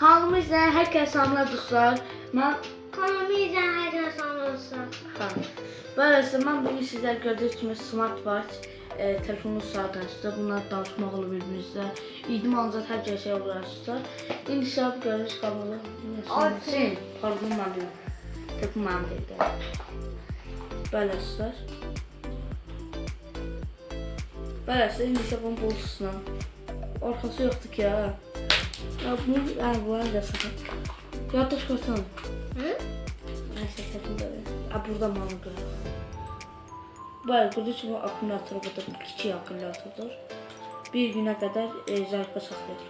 Kanalımı izleyen herkes salamlar dostlar. Ben Kanalımı izleyen herkese sağ olsun. ha. Böylece ben bugün sizler gördüğünüz gibi smartwatch e, telefonun saat açtı. Bunlar danışmaq olur birbirinizle. İdim ancaq hər şey şey olur açtı. İndi ise bu gördüğünüz kablosu. Artı. Şey, pardon ben diyorum. Telefon benim değildi. Böyle dostlar. Böylece indi ise bunun bozusundan. Ortası yoktu ki ya. Ya bunu, yani bu arada sakın. Yaddaş koysana. Hı? Neyse sakın da Ha burada malı. Böyle burada için bu akümülatör bu da küçük akümülatördur. Bir güne kadar e, zarfa saxlayır.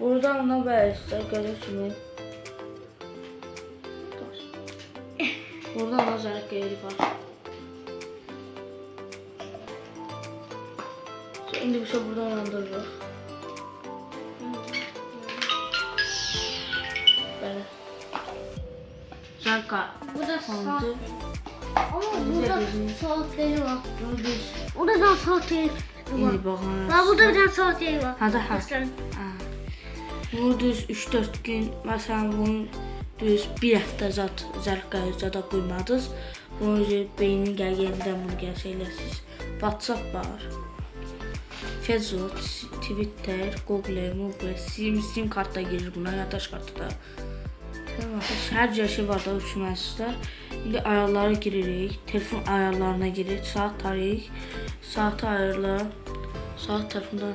Burada ona böyle işte görür Burada zarf yeri var. Şimdi bir şey buradan yandırıyor. Böyle. Zarka. Bu da saat. Ama burada saatleri var. Burada da saatleri var. indi baxın. Ha burada bir tane saatleri var. Ha da ha. Gösterin. Ha. Bu düz 3-4 gün, məsələn bunun düz bir həftə zat zərqaya zada qoymadınız. Bunun üzə beynin gəlgəndə bunu gəlsəyləsiz. WhatsApp var. Facebook, Twitter, Google, Google, Sim, Sim kartda girir buna, yaddaş kartı da. Tamam, hər cür şey var da üçməsizlər. İndi ayarlara giririk. Telefon ayarlarına giririk. Saat tarix, saatı ayarla. Saat telefonda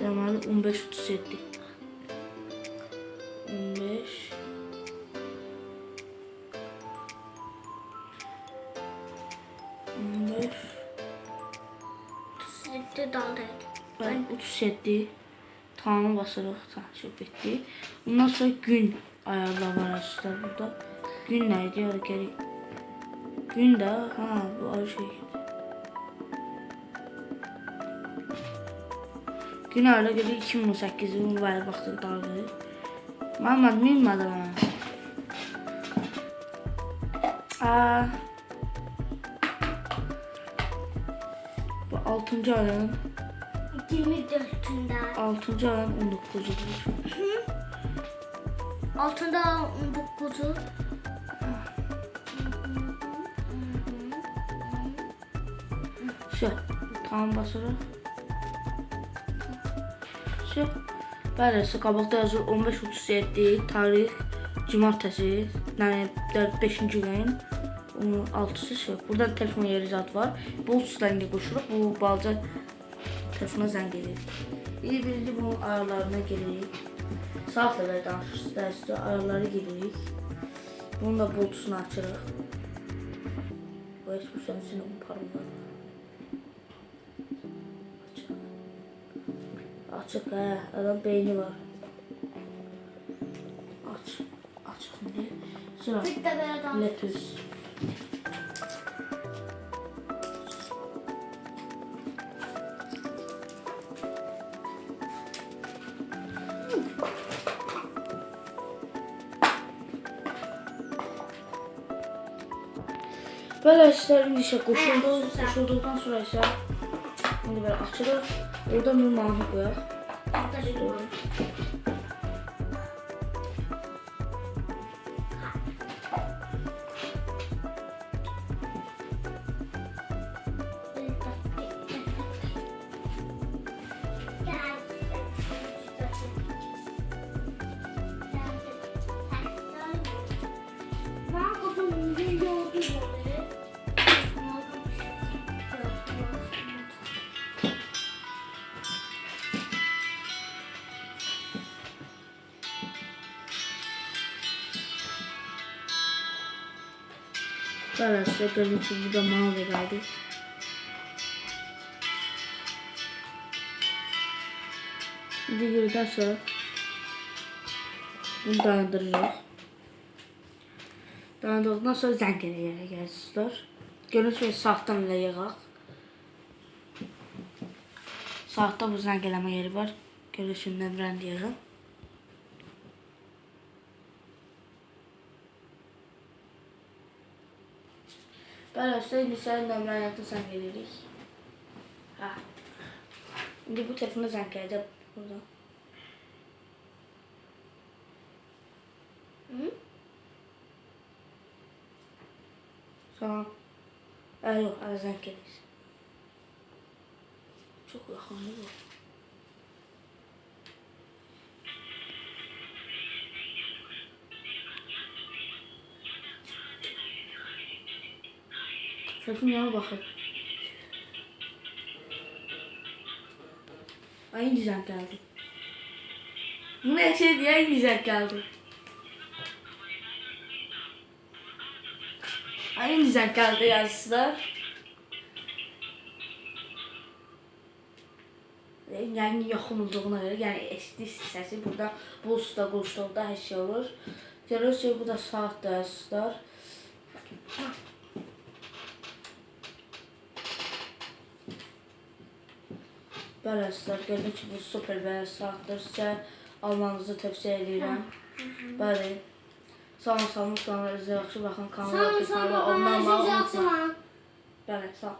deməli 15:37. 15 15 Ben 37 tamam basırıq tanışıb etdik. Bundan sonra gün ayarlar var aslında burada. Gün nə idi? Gerek. Gün də ha bu ayrı şey. Gün ayarla gəlir 2018 bu var baxdıq daldı. Mama bilmədi mən. Aa. Bu 6. ayın 24'ünde. 6. ayın 19'udur. Altında 19'u. Şu. Tamam basırıq. Şu. Bəli, qabaqda yazır 15.37 tarix cumartəsi, yəni 5-ci gün. Onun altısı şu. Burada telefon yeri zat var. Bluetooth zəngi qoşuruq. Bu balaca telefona zəng edir. Bir birinci bunun ayarlarına giririk. Saatla da danışırız. Ayarları giririk. Bunun da bluetooth'unu açırıq. Bu heç bu sənsin parmağı. Açık he. Adam beyni var. Aç. Açık ne? Sıra. Letüs. Böyle işler işe koşuldu. Koşulduktan sonra ise şimdi böyle açılır. Orada bir mantık koyar. Doğru. Böyle size görüntü burada mağaza geldi. Şimdi girden sonra bunu dayandıracaq. Dayandırdıqdan sonra zəng yerə gəlirsizlər. Görüntü və saatdan ilə yığaq. Saatda bu zəng eləmə yeri var. Görürsün nömrəni yığın. Bəli, sizə indi sənin nömrəni yadda zəng edirik. Hə. İndi bu telefona zəng gələcək buradan. Hı? Tamam. Ə, yox, hələ zəng gəlir. Çox yaxındır bu. Telefon yana baxır. Ay indi zəng gəldi. Bu nə şey deyə indi zəng gəldi. Ay indi zəng gəldi yazsınlar. Yəni yaxın olduğuna görə, yəni eşitdi səsi burada bu usta qurşluqda hər şey olur. Görürsünüz bu da saatdır yazsınlar. Bəli, sizlər gördük ki, bu super belə saatdır. Sizə almanızı tövsiyə edirəm. Bəli. Sağ olun, sağ olun, sağ olun. Özünüzə yaxşı baxın. Kanala Sağ ol, abunə sağ olun. ol. Ondan Ben mal sizi unutmayın. yapsam. Bəli, sağ ol.